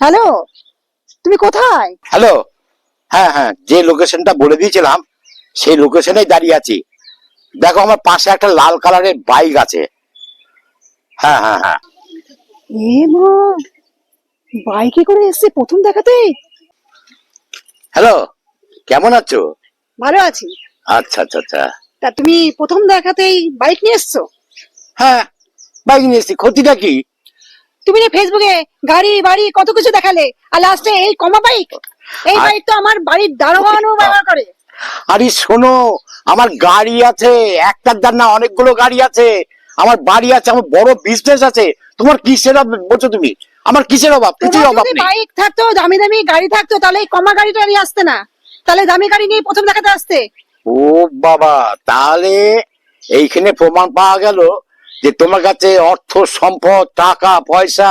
Hello? তুমি কোথায়? Hello? হ্যাঁ হ্যাঁ যে লোকেশনটা বলে দিয়েছিলাম সেই লোকেশনেই দাঁড়িয়ে আছি। দেখো আমার পাশে একটা লাল কালারের বাইক আছে। হ্যাঁ হ্যাঁ হ্যাঁ। এ মা বাইকে করে এসছে প্রথম দেখাতেই হ্যালো কেমন আছো? ভালো আছি। আচ্ছা আচ্ছা আচ্ছা। তা তুমি প্রথম দেখাতেই বাইক নিয়ে এসছো? হ্যাঁ বাইক নিয়ে এসছি। ক্ষতিটা কি? তুমি না ফেসবুকে গাড়ি বাড়ি কত কিছু দেখালে? আর লাস্টে এই কমা বাইক এই বাইক তো আমার বাড়ির দারোয়ানও ব্যবহার করে। আরে শোনো আমার গাড়ি আছে একটার দার না অনেকগুলো গাড়ি আছে। আমার বাড়ি আছে আমার বড় বিজনেস আছে। তোমার কিসের অভাব বলছো তুমি? আমার কিসের অভাব? কিছুই অভাব নেই। বাইক থাকতো দামি দামি গাড়ি থাকতো তাহলে এই কমা গাড়িটা নিয়ে আসতে না। তাহলে দামি গাড়ি নিয়ে প্রথম দেখাতে আসতে। ও বাবা তাহলে এইখানে প্রমাণ পাওয়া গেল যে তোমার কাছে অর্থ সম্পদ টাকা পয়সা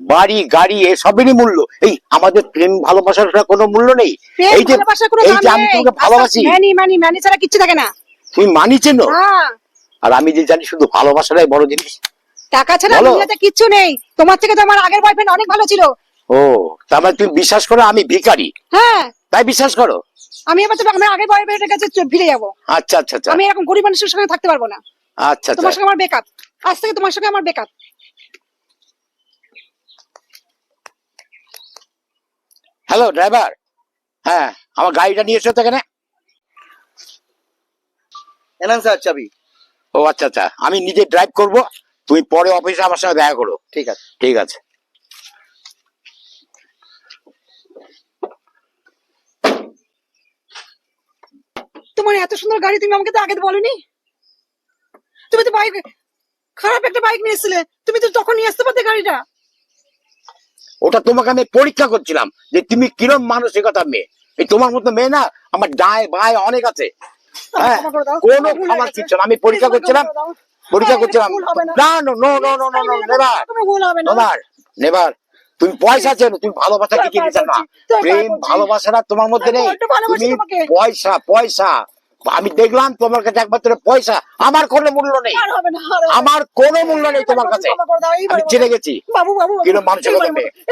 বাড়ি গাড়ি এসবেরই মূল্য। এই আমাদের প্রেম ভালোবাসার কোনো মূল্য নেই। এই যে এই যে আমি তোমাকে ভালোবাসি। আচ্ছা, ম্যানি ম্যানি ম্যানি ছাড়া কিচ্ছু থাকে না। তুমি মানি চেনো? আর আমি যে জানি শুধু ভালোবাসাটাই বড় জিনিস। টাকা ছাড়া দুনিয়াতে কিচ্ছু নেই। তোমার থেকে তো আমার আগের বয়ফ্রেন্ড অনেক ভালো ছিল। ও তার মানে তুমি বিশ্বাস করো আমি ভিখারি? হ্যাঁ। তাই বিশ্বাস করো? আমি এবার তো আমার আগের বয়ফ্রেন্ডের কাছে ফিরে যাব। আচ্ছা আচ্ছা আচ্ছা। আমি এরকম গরিব মানুষের সঙ্গে থাকতে পারব না। আচ্ছা তোমার আচ্ছা। সঙ্গে আমার বেকআপ আজ থেকে তোমার সঙ্গে আমার বেকআপ হ্যালো ড্রাইভার হ্যাঁ আমার গাড়িটা নিয়ে এসো তো এখানে। এনান স্যার চাবি। ও আচ্ছা আচ্ছা। আমি নিজে ড্রাইভ করব তুমি পরে অফিসে আমার সঙ্গে দেখা করো। ঠিক আছে। ঠিক আছে। তোমার এত সুন্দর গাড়ি তুমি আমাকে তো আগে বলনি? তুমি তো বাইক খারাপ একটা বাইক নিয়ে এসেছিলে তুমি তো তখন নিয়ে আসতে পারতে গাড়িটা। ওটা তোমাকে আমি পরীক্ষা করছিলাম যে তুমি কিরম মানসিকতা মেয়ে। এই তোমার মতো মেয়ে না আমার ডায় বায় অনেক আছে। হ্যাঁ। কোনো আমার গেছে। আমি পরীক্ষা করছিলাম। পরীক্ষা করছিলাম। না। না no no no no. Never never never তুমি পয়সা চেনো তুমি ভালোবাসা কি জানো না। প্রেম বলছি। ভালোবাসাটা তোমার মধ্যে নেই। তুমি পয়সা পয়সা। আমি দেখলাম তোমার কাছে একমাত্র পয়সা আমার কোনো মূল্য নেই। না না। আমার কোনো মূল্য নেই তোমার কাছে। আমি চিনে গেছি। বাবু বাবু। মতো,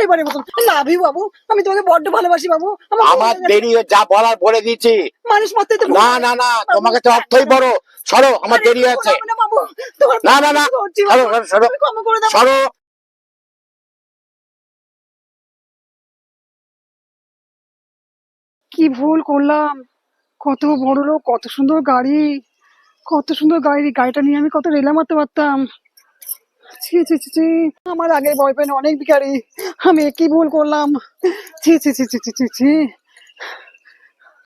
এইবারের মতো লাভ ইউ বাবু আমি তোমাকে বড্ড ভালোবাসি বাবু। আমার। দেরি হয়ে যা বলার বলে দিয়েছি। মানুষ মারতে তো না না না তোমাকে তো অর্থই বড়। সরো আমার দেরি হবে না বাবু তোমার না না না সরো সরো সরো। কি ভুল করলাম? কত বড় লোক, কত সুন্দর গাড়ি, কত সুন্দর গাড়ি গাড়িটা নিয়ে আমি কত রেলা মারতে পারতাম। ছি ছি ছি আমার আগের বয়ফ্রেন্ড অনেক বিকারি আমি কি ভুল করলাম? ছি ছি ছি ছি ছি ছি।